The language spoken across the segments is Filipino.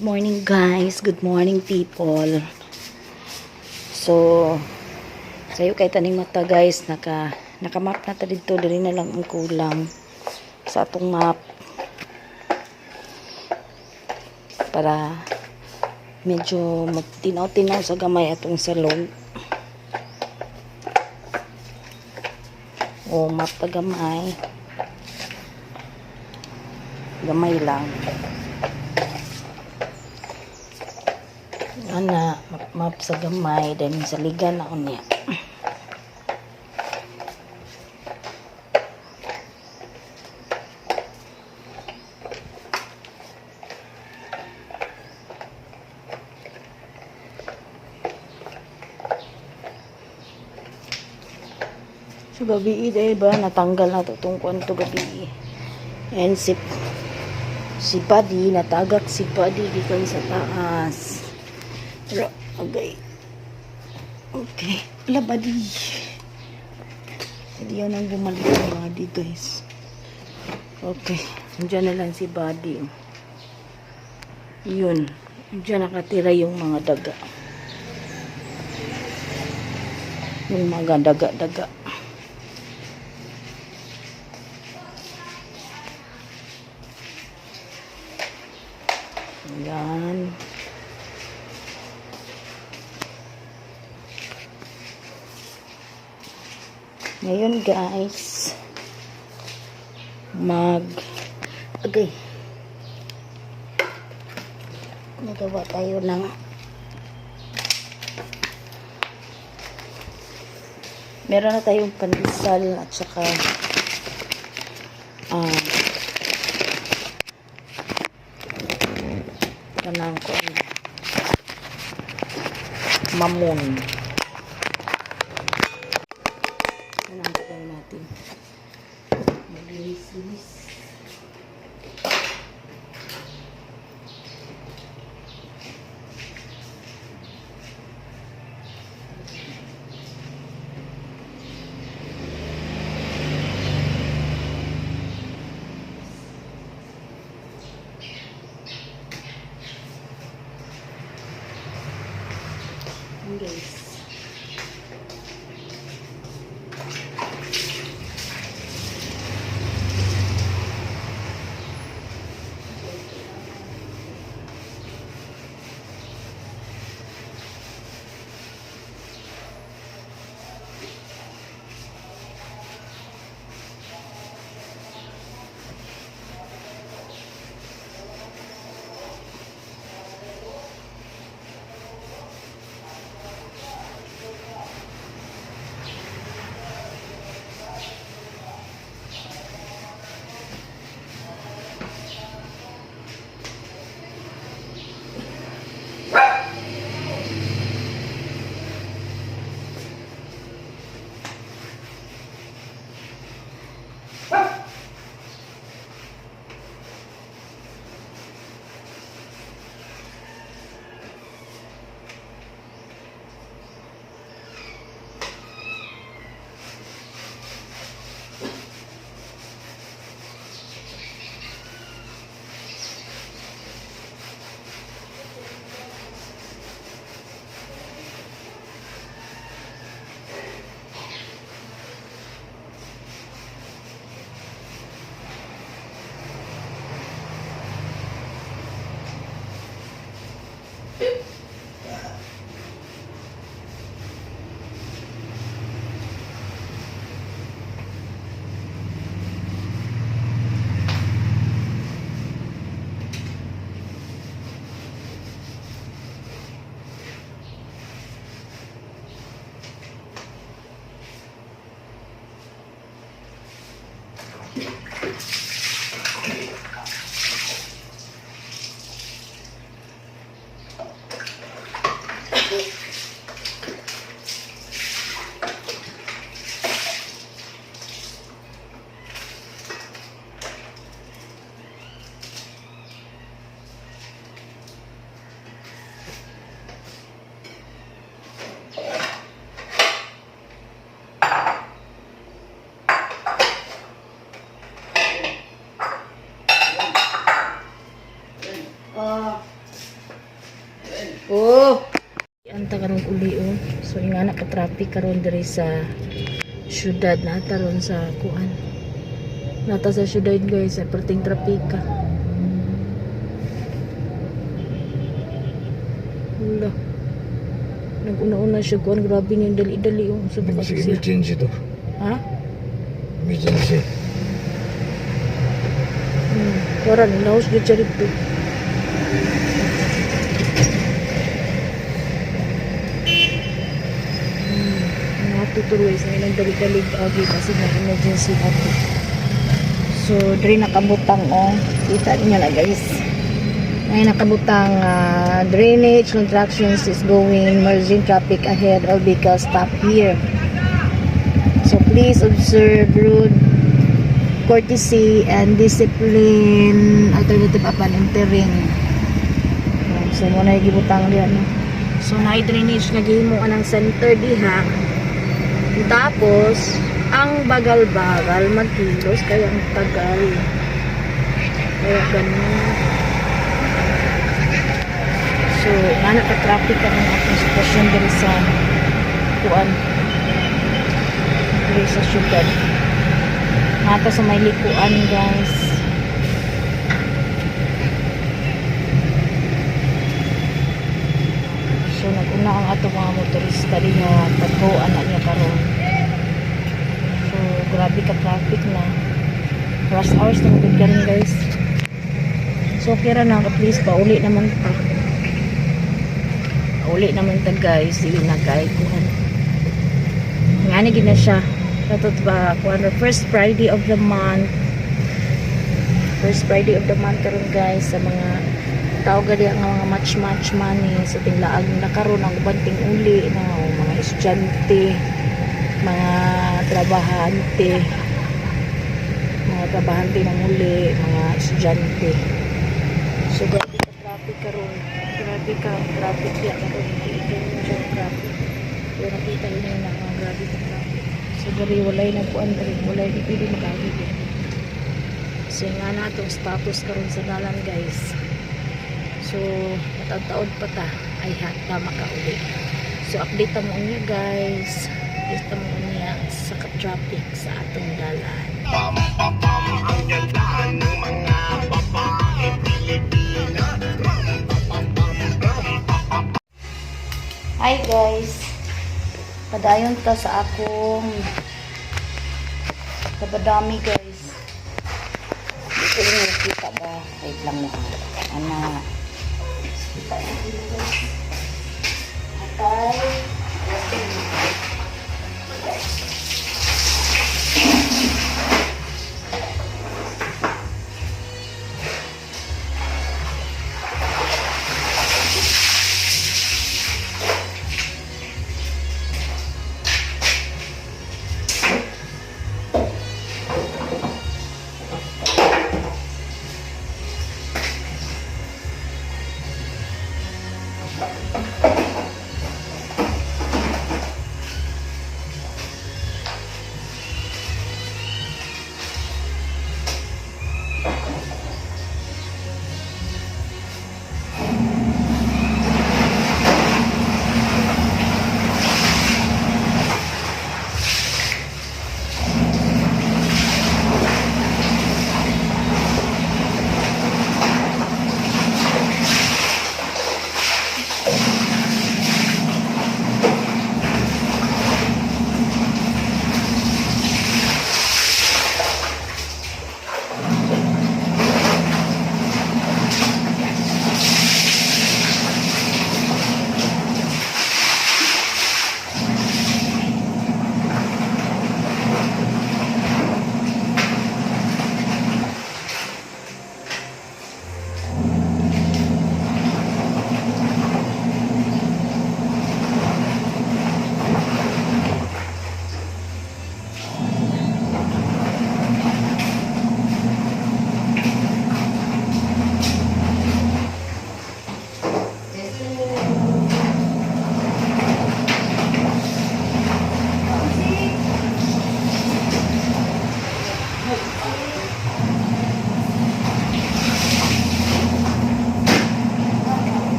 Good morning guys. Good morning people. So, sayo kay taning mata guys, naka nakamap na ta dito diri na lang ang kulang sa atong map para medyo magtinaw-tinaw sa gamay atong salon. O map gamay. Gamay lang. Ana map, map sa gamay then sa liga na unya So gabi dahil ba natanggal na to tong kwanto gabi. And si si Buddy natagak si Buddy gikan sa taas. Pero, okay. Okay. Wala ba di? Hindi yan ang bumalik ng body, guys. Okay. Diyan na lang si body. Yun. Diyan nakatira yung mga daga. Yung mga daga-daga. Yan. Ngayon guys, mag okay. Nagawa tayo ng meron na tayong pandesal at saka um, kanang ko mamon Anong karon uli oh. So nga na ka traffic karon diri sa syudad na taron sa kuan. Nata sa syudad guys, sa perting trapika. Wala. Nag-una-una siya kuan grabe niya dali-dali yung sa bukas siya. emergency to. Ha? Emergency. Hmm. Karan, naus gyud siya dito. Hmm. Mga tutuloy sa ilang dalig-dalig agi kasi na emergency nato. So, diri nakabutang oh. Kita niyo na guys. Ay nakabutang ah, drainage contractions is going merging traffic ahead all vehicles stop here. So please observe road courtesy and discipline alternative upon entering. So muna yung gibutang diyan. No? So na drainage na gihimo anang center diha. Tapos ang bagal-bagal magkilos kaya ang tagal. Kaya ganun. So, nga ka traffic ka ng atong sitwasyon diri sa kuan diri sa syudad. Nata sa may likuan guys. Nag-una ang atong mga motorista din nga pagkuan na niya karon. So, grabe ka traffic na. Rush hours na magod ka rin guys. So, okay ra na. At least, pauli naman pa. Pauli naman ta guys. Dili na kay kuhan. Nga ni gina siya. Katot ba? Kuhan First Friday of the month. First Friday of the month karon guys. Sa mga tao gali ang mga match-match money sa tinglaag na karon ang banting uli na mga estudyante mga trabahante mga trabahante ng uli mga estudyante. So grabe ka traffic karon grabe ka traffic ya karon ito yung traffic pero nakita niyo na mga grabe ka traffic so dari walay nagkuan dari walay di pwede makagi so nga na itong status karon sa dalan guys So, matataod pa ta. Ay, hata makauli. So, update mo niya guys. Update mo niya sa ka-traffic sa atong dalan. Hi guys. Padayon ta sa akong kabadami guys. Dito yung nakita ba? Wait lang mo. Ano? Thank you.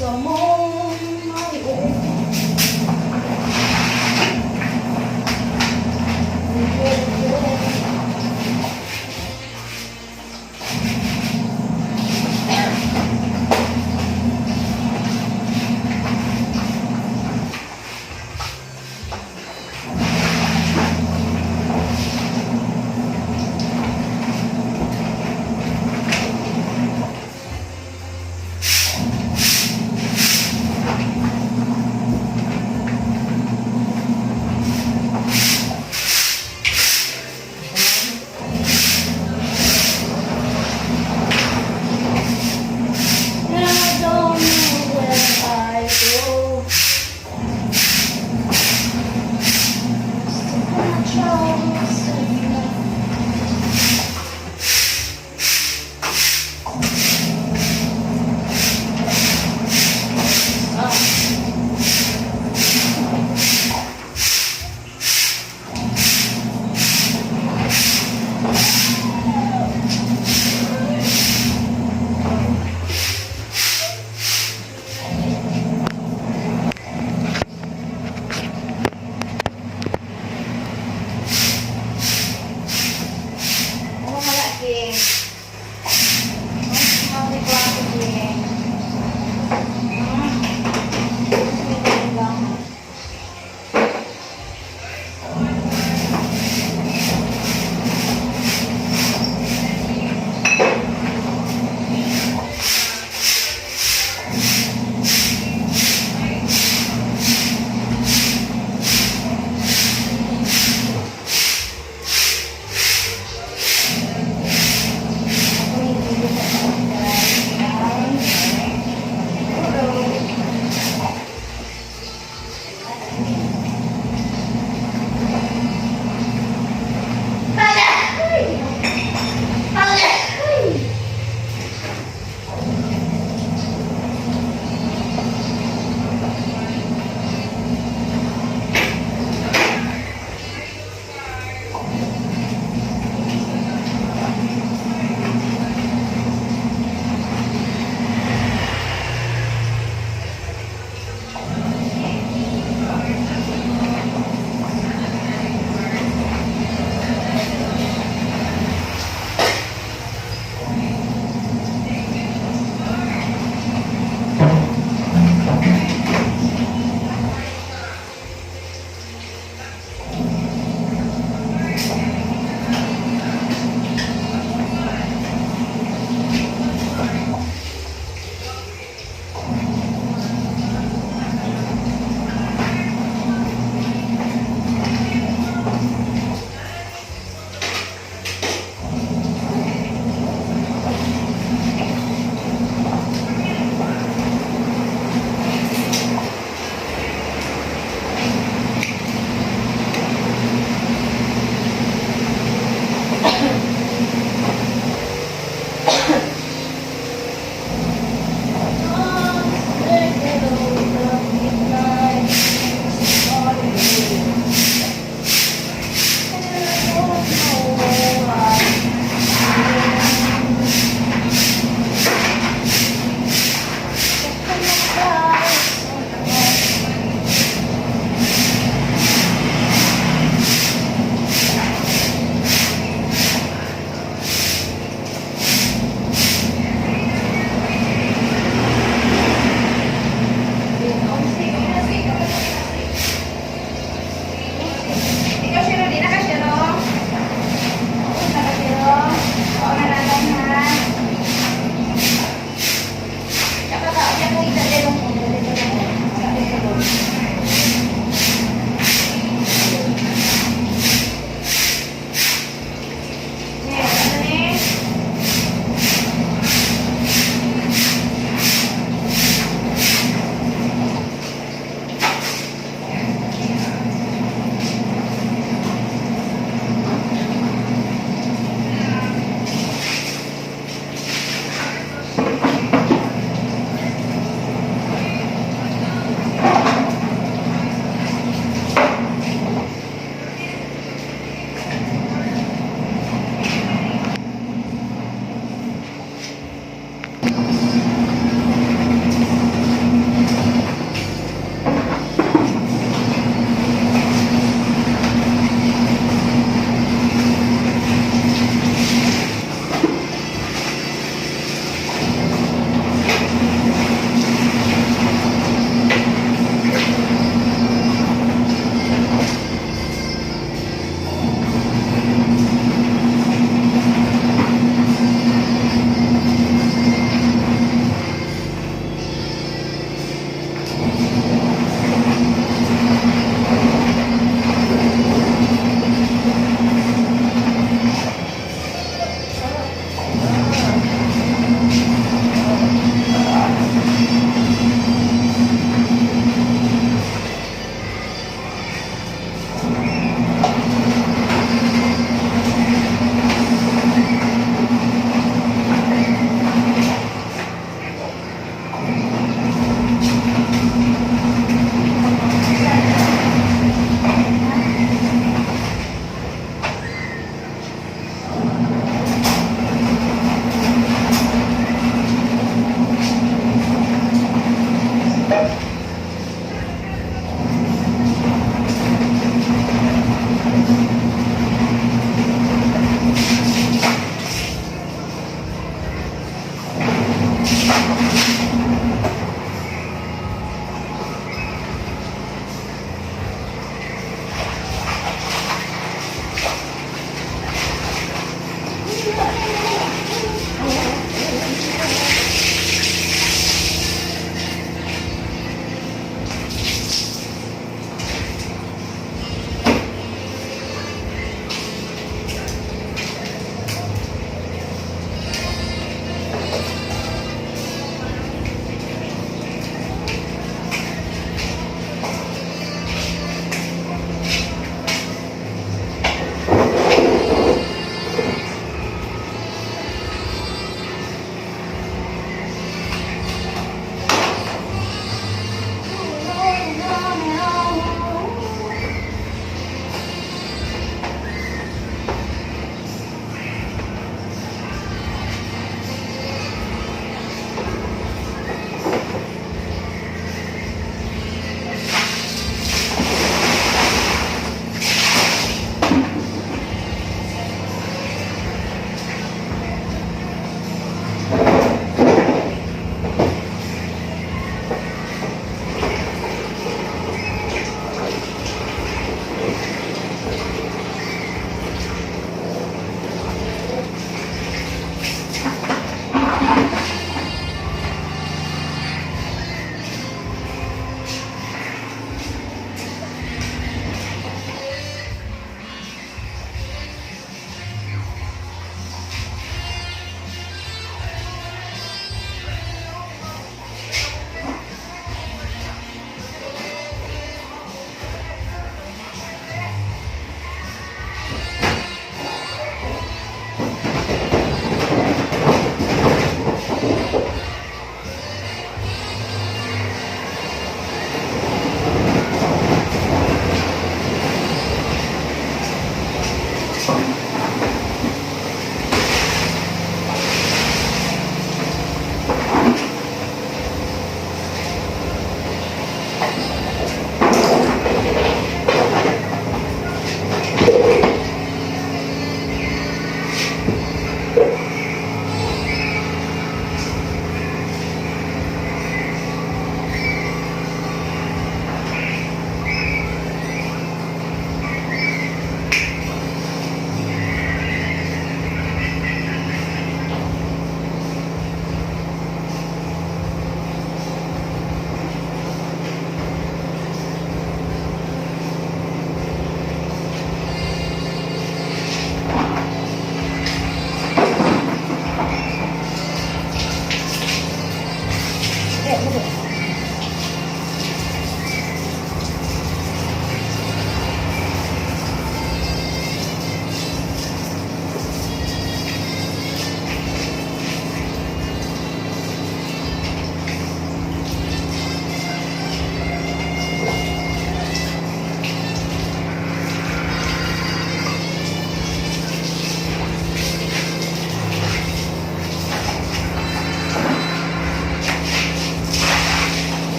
sua mão.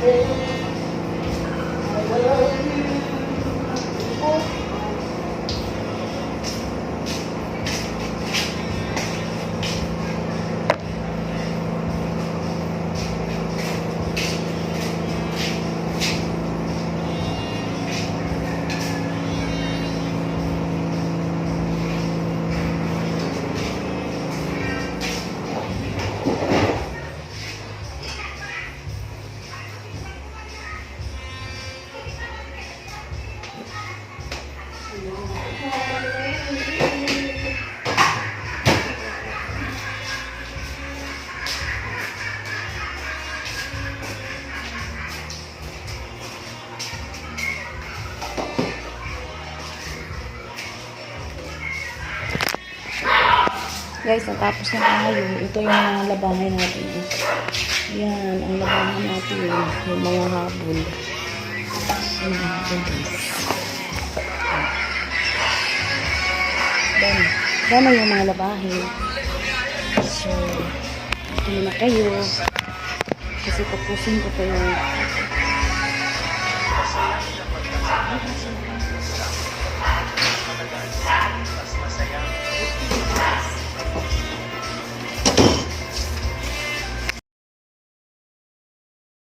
day. Guys, natapos na tayo. Ito yung mga labahan natin. Yan, ang labahan natin. Yung mga habol. Mga habol, guys. Dami. Dami yung mga labahin. So, ito na kayo. Kasi tapusin ko pa yung